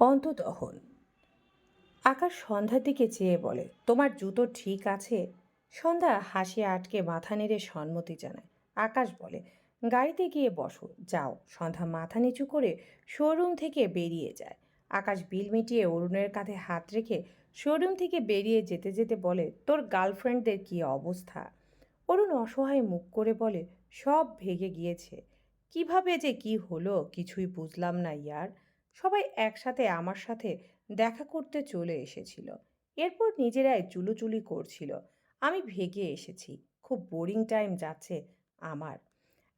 অন্তদহন আকাশ সন্ধ্যার দিকে চেয়ে বলে, তোমার জুতো ঠিক আছে? সন্ধ্যা হাসি আটকে মাথা নেড়ে সম্মতি জানায়। আকাশ বলে, গাড়িতে গিয়ে বসো, যাও। সন্ধ্যা মাথা নিচু করে শোরুম থেকে বেরিয়ে যায়। আকাশ বিল মিটিয়ে অরুণের কাঁধে হাত রেখে শোরুম থেকে বেরিয়ে যেতে যেতে বলে, তোর গার্লফ্রেন্ডদের কী অবস্থা? অরুণ অসহায় মুখ করে বলে, সব ভেগে গিয়েছে। কীভাবে যে কি হলো কিছুই বুঝলাম না, ইয়ার। সবাই একসাথে আমার সাথে দেখা করতে চলে এসেছিল। এরপর নিজেরাই চুলোচুলি করছিল। আমি ভেগে এসেছি। খুব বোরিং টাইম যাচ্ছে আমার।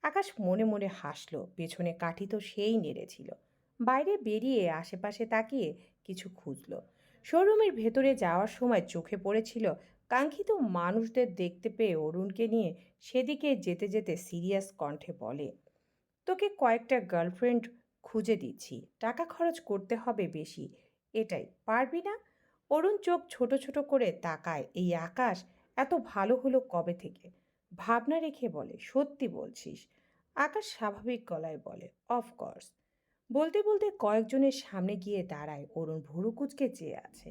আকাশ মনে মনে হাসলো। পেছনে কাঠি তো সেই নেড়েছিল বাইরে বেরিয়ে আশেপাশে তাকিয়ে কিছু খুঁজলো। শোরুমের ভেতরে যাওয়ার সময় চোখে পড়েছিল কাঙ্ক্ষিত মানুষদের দেখতে পেয়ে অরুণকে নিয়ে সেদিকে যেতে যেতে সিরিয়াস কণ্ঠে বলে, তোকে কয়েকটা গার্লফ্রেন্ড খুঁজে দিচ্ছি। টাকা খরচ করতে হবে বেশি। এটাই, পারবি না? অরুণ চোখ ছোট ছোট করে তাকায় এই আকাশ এত ভালো হলো কবে থেকে? ভাবনা রেখে বলে, সত্যি বলছিস। আকাশ স্বাভাবিক গলায় বলে অফকোর্স বলতে বলতে কয়েকজনের সামনে গিয়ে দাঁড়ায় অরুণ ভুরু কুচকে চেয়ে আছে।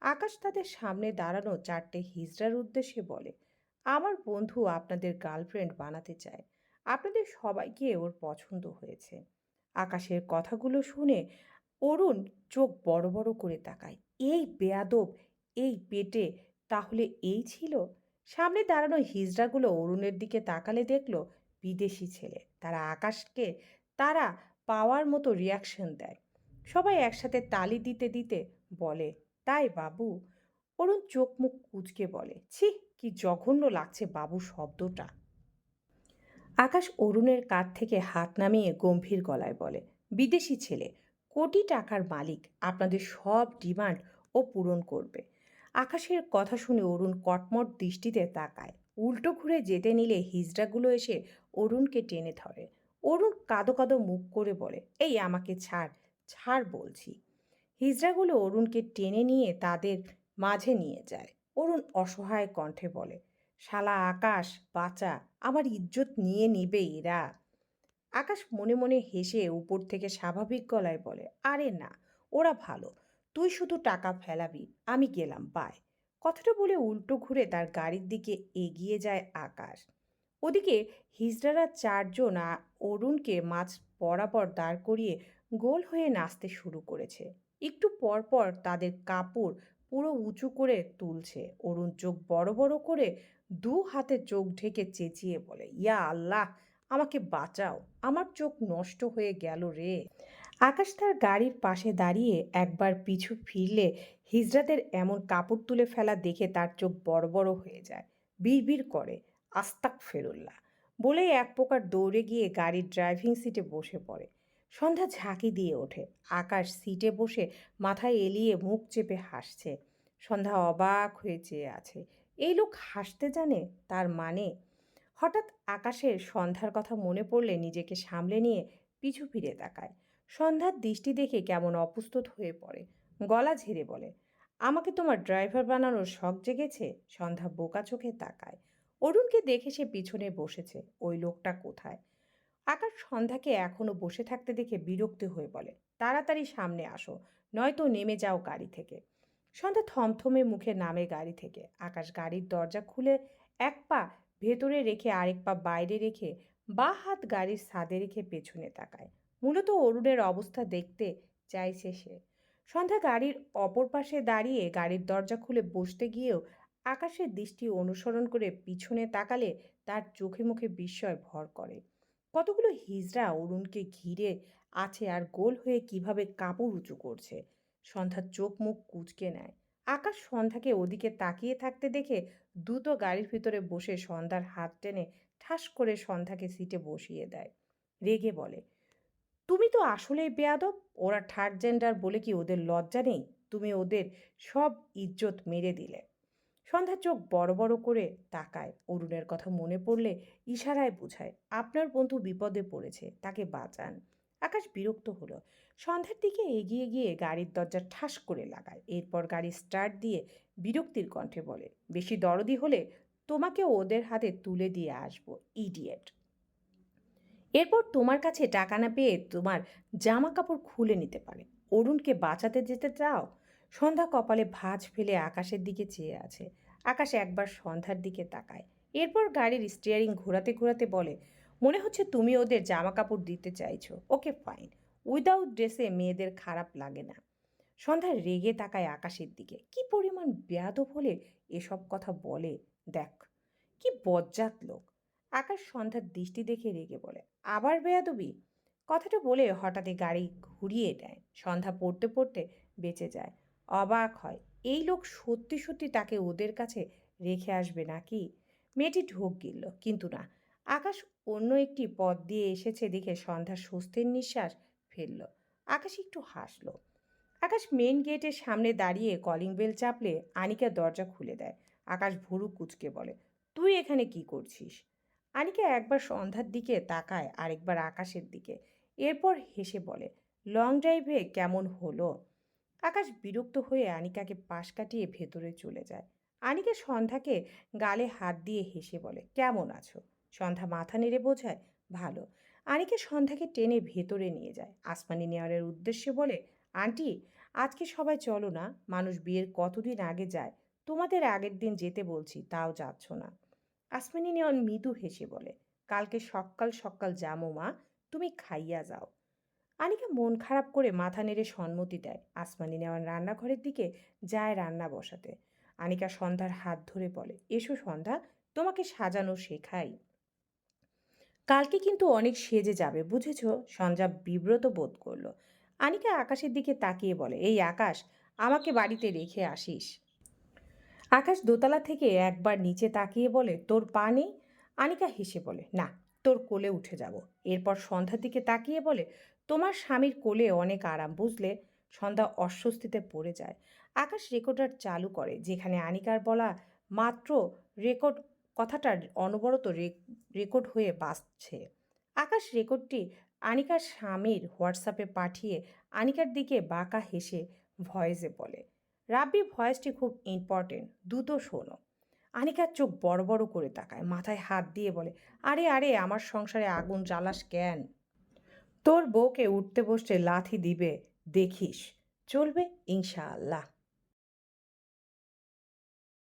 আকাশ তাদের সামনে দাঁড়ানো চারটে হিজড়ার উদ্দেশ্যে বলে, আমার বন্ধু আপনাদের গার্লফ্রেন্ড বানাতে চায়। আপনাদের সবাইকে ওর পছন্দ হয়েছে। আকাশের কথাগুলো শুনে অরুণ চোখ বড় বড় করে তাকায়। এই বেয়াদব, এই পেটে, তাহলে এই ছিল? সামনে দাঁড়ানো হিজড়াগুলো অরুণের দিকে তাকালে দেখল, বিদেশি ছেলে। তারা আকাশকে, তারা পাওয়ার মতো রিয়াকশন দেয়। সবাই একসাথে তালি দিতে দিতে বলে, তাই বাবু? অরুণ চোখ মুখ কুচকে বলে, ছি, কি জঘন্য লাগছে বাবু শব্দটা। আকাশ অরুণের কাঁধ থেকে হাত নামিয়ে গম্ভীর গলায় বলে, বিদেশি ছেলে, কোটি টাকার মালিক, আপনাদের সব ডিমান্ড ও পূরণ করবে। আকাশের কথা শুনে অরুণ কটমট দৃষ্টিতে তাকায়। উল্টো ঘুরে যেতে নিলে হিজড়াগুলো এসে অরুণকে টেনে ধরে। অরুণ কাদো কাদো মুখ করে বলে, এই আমাকে ছাড় ছাড় বলছি। হিজড়াগুলো অরুণকে টেনে নিয়ে তাদের মাঝে নিয়ে যায়। অরুণ অসহায় কণ্ঠে বলে শালা আকাশ, বাঁচা, আমার ইজ্জত নিয়ে নেবে এরা। আকাশ মনে মনে হেসে উপর থেকে স্বাভাবিক গলায় বলে, আরে না, ওরা ভালো। তুই শুধু টাকা ফেলাবি, আমি গেলাম, বাই। কথাটা বলে উল্টো ঘুরে তার গাড়ির দিকে এগিয়ে যায় আকাশ। ওদিকে হিজড়ারা চারজন অরুণকে মাছ বরাবর দাঁড় করিয়ে গোল হয়ে নাচতে শুরু করেছে। একটু পর পর তাদের কাপড় পুরো উঁচু করে তুলছে। অরুণ চোখ বড় বড় করে দু হাতে চোখ ঢেকে চেঁচিয়ে বলে, ইয়া আল্লাহ, আমাকে বাঁচাও, আমার চোখ নষ্ট হয়ে গেল রে। আকাশ তার গাড়ির পাশে দাঁড়িয়ে একবার পিছু ফিরলে হিজড়াদের এমন কাপড় তুলে ফেলা দেখে তার চোখ বড় বড় হয়ে যায়, বিড়বিড় করে আস্তাক ফেরুল্লাহ বলেই এক প্রকার দৌড়ে গিয়ে গাড়ির ড্রাইভিং সিটে বসে পড়ে। সন্ধ্যা ঝাঁকি দিয়ে ওঠে। আকাশ সিটে বসে মাথায় এলিয়ে মুখ চেপে হাসছে। সন্ধ্যা অবাক হয়ে চেয়ে আছে। এই লোক হাসতে জানে তার মানে? হঠাৎ আকাশের সন্ধ্যার কথা মনে পড়লে নিজেকে সামলে নিয়ে পিছু ফিরে তাকায়। সন্ধ্যার দৃষ্টি দেখে কেমন অপ্রস্তুত হয়ে পড়ে। গলা ঝেড়ে বলে, আমাকে তোমার ড্রাইভার বানানোর শখ জেগেছে? সন্ধ্যা বোকা চোখে তাকায়। অরুণকে দেখে সে পিছনে বসেছে। ওই লোকটা কোথায়? আকাশ সন্ধ্যাকে এখনও বসে থাকতে দেখে বিরক্ত হয়ে বলে, তাড়াতাড়ি সামনে আসো, নয়তো নেমে যাও গাড়ি থেকে। সন্ধ্যা থমথমে মুখে নামে গাড়ি থেকে। আকাশ গাড়ির দরজা খুলে এক পা ভেতরে রেখে আরেক পা বাইরে রেখে বা হাত গাড়ির ছাদে রেখে পেছনে তাকায়। মূলত অরুণের অবস্থা দেখতে চাইছে সে। সন্ধ্যা গাড়ির অপর পাশে দাঁড়িয়ে গাড়ির দরজা খুলে বসতে গিয়েও আকাশের দৃষ্টি অনুসরণ করে পিছনে তাকালে তার চোখে মুখে বিস্ময় ভর করে। কতগুলো হিজড়া অরুণকে ঘিরে আছে আর গোল হয়ে কীভাবে কাপড় উঁচু করছে? সন্ধ্যার চোখ মুখ কুচকে নেয়। আকাশ সন্ধ্যাকে ওদিকে তাকিয়ে থাকতে দেখে দ্রুত গাড়ির ভিতরে বসে সন্ধ্যার হাত টেনে ঠাস করে সন্ধ্যাকে সিটে বসিয়ে দেয়। রেগে বলে, তুমি তো আসলেই বেয়াদব। ওরা থার্ড জেন্ডার বলে কি ওদের লজ্জা নেই? তুমি ওদের সব ইজ্জত মেরে দিলে। সন্ধ্যা চোখ বড় বড় করে তাকায়। অরুণের কথা মনে পড়লে ইশারায় বোঝায়, আপনার বন্ধু বিপদে পড়েছে, তাকে বাঁচান। আকাশ বিরক্ত হলো। সন্ধ্যার দিকে এগিয়ে গিয়ে গাড়ির দরজা ঠাস করে লাগায়। এরপর গাড়ি স্টার্ট দিয়ে বিরক্তির কণ্ঠে বলে, বেশি দরদি হলে তোমাকে ওদের হাতে তুলে দিয়ে আসব, ইডিয়েট। এরপর তোমার কাছে টাকা না পেয়ে তোমার জামা কাপড় খুলে নিতে পারে। অরুণকে বাঁচাতে যেতে চাও? সন্ধ্যা কপালে ভাঁজ ফেলে আকাশের দিকে চেয়ে আছে। আকাশ একবার সন্ধ্যার দিকে তাকায়। এরপর গাড়ির স্টিয়ারিং ঘোরাতে ঘোরাতে বলে, মনে হচ্ছে তুমি ওদের জামা কাপড় দিতে চাইছো। ওকে ফাইন উইদাউট ড্রেসে মেয়েদের খারাপ লাগে না। সন্ধ্যা রেগে তাকায় আকাশের দিকে। কি পরিমাণ বেয়াদব হলে এসব কথা বলে? দেখ, কি বজ্জাত লোক। আকাশ সন্ধ্যার দৃষ্টি দেখে রেগে বলে, আবার বেয়াদবি? কথাটা বলে হঠাৎই গাড়ি ঘুরিয়ে দেয় সন্ধ্যা পড়তে পড়তে বেঁচে যায়। অবাক হয়। এই লোক সত্যি সত্যি তাকে ওদের কাছে রেখে আসবে নাকি? মেয়েটি ঢোক গিলল। কিন্তু না, আকাশ অন্য একটি পথ দিয়ে এসেছে দেখে সন্ধ্যা স্বস্তির নিঃশ্বাস ফেলল। আকাশ একটু হাসলো। আকাশ মেন গেটের সামনে দাঁড়িয়ে কলিং বেল চাপলে আনিকা দরজা খুলে দেয়। আকাশ ভুরু কুচকে বলে, তুই এখানে কি করছিস? আনিকা একবার সন্ধ্যার দিকে তাকায়, আরেকবার আকাশের দিকে। এরপর হেসে বলে লং ড্রাইভে কেমন হলো? আকাশ বিরক্ত হয়ে আনিকাকে পাশ কাটিয়ে ভেতরে চলে যায়। আনিকা সন্ধ্যাকে গালে হাত দিয়ে হেসে বলে, কেমন আছো? সন্ধ্যা মাথা নেড়ে বোঝায়, ভালো। আনিকা সন্ধ্যাকে টেনে ভেতরে নিয়ে যায়। আসমানি নেওয়ারের উদ্দেশ্যে বলে, আন্টি, আজকে সবাই চলো না, মানুষ বিয়ের কতদিন আগে যায়, তোমাদের আগের দিন যেতে বলছি, তাও যাচ্ছ না। আসমানি নেওয়ার মৃদু হেসে বলে, কালকে সকাল সকাল যামো মা, তুমি খাইয়া যাও। আনিকা মন খারাপ করে মাথা নেড়ে সম্মতি দেয়। আসমানি নেওয়ান রান্নাঘরের দিকে যায় রান্না বসাতে। আনিকা সন্ধ্যার হাত ধরে বলে, এসো সন্ধ্যা, তোমাকে সাজানো শেখাই। কালকে কিন্তু অনেক সেজে যাবে, বুঝেছ? সঞ্জা বিব্রত বোধ করল। আনিকা আকাশের দিকে তাকিয়ে বলে, এই আকাশ, আমাকে বাড়িতে রেখে আসিস? আকাশ দোতলা থেকে একবার নিচে তাকিয়ে বলে, তোর পা নেই? আনিকা হেসে বলে, না, তোর কোলে উঠে যাব। এরপর সন্ধ্যার দিকে তাকিয়ে বলে তোমার স্বামীর কোলে অনেক আরাম, বুঝলে? সন্ধ্যা অস্বস্তিতে পড়ে যায়। আকাশ রেকর্ডার চালু করে, যেখানে আনিকার বলা মাত্র রেকর্ড কথাটা অনবরত রেকর্ড হয়ে বাঁচছে। আকাশ রেকর্ডটি আনিকার স্বামীর হোয়াটসঅ্যাপে পাঠিয়ে আনিকার দিকে বাঁকা হেসে ভয়েসে বলে, রাব্বি ভয়েসটি খুব ইম্পর্টেন্ট দ্রুত শোনো। আনিকার চোখ বড় বড় করে তাকায়, মাথায় হাত দিয়ে বলে, আরে আরে, আমার সংসারে আগুন জ্বালাস কেন? তোর বউকে উঠতে বসতে লাথি দিবে দেখিস। চলবে ইনশাআল্লাহ।